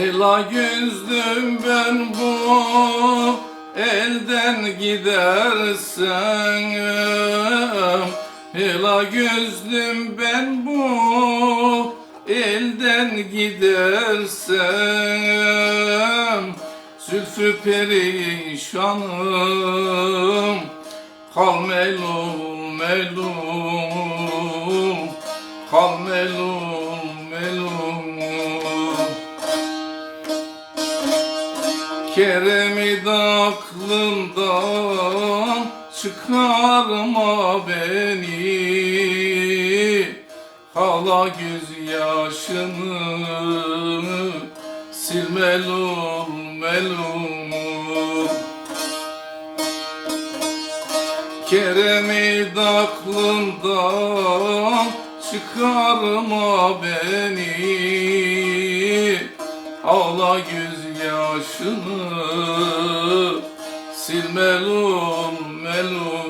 Hela gözlüm ben bu elden gidersem Hela gözlüm ben bu elden gidersem Zülfü perişanım Kal melul melul Kal melul Kerem'i de aklından çıkarma beni. Hala gözyaşını sil melul melul Kerem'i de aklından çıkarma beni. Ağla gözyaşını sil melul melul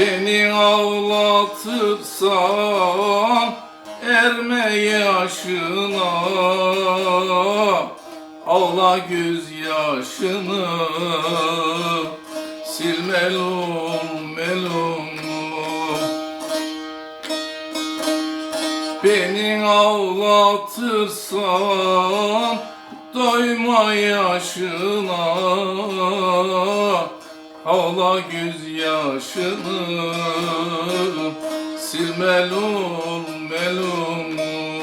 Beni ağlatırsan erme yaşına Ağla gözyaşını sil melum melum Beni ağlatırsan doyma yaşına Ağla gözyaşını sil melul melul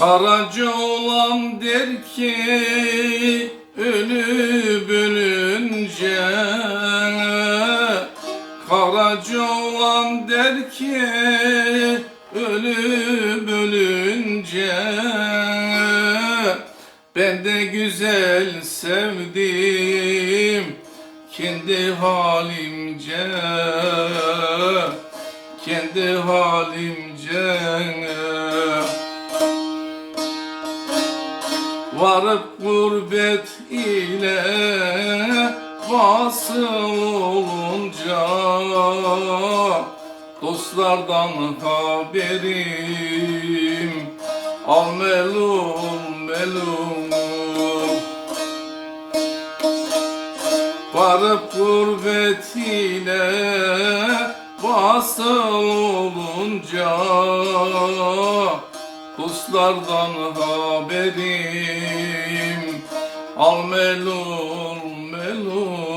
Karaca olan der ki ölüp ölünce Karaca olan der ki ölüp ölünce Ben de güzel sevdim kendi halimce Kendi halimce Varıp gurbet ile vasıl olunca Dostlardan haberim Al melum melum. Varıp gurbet ile vasıl olunca Dostlardan haberim Al melul melul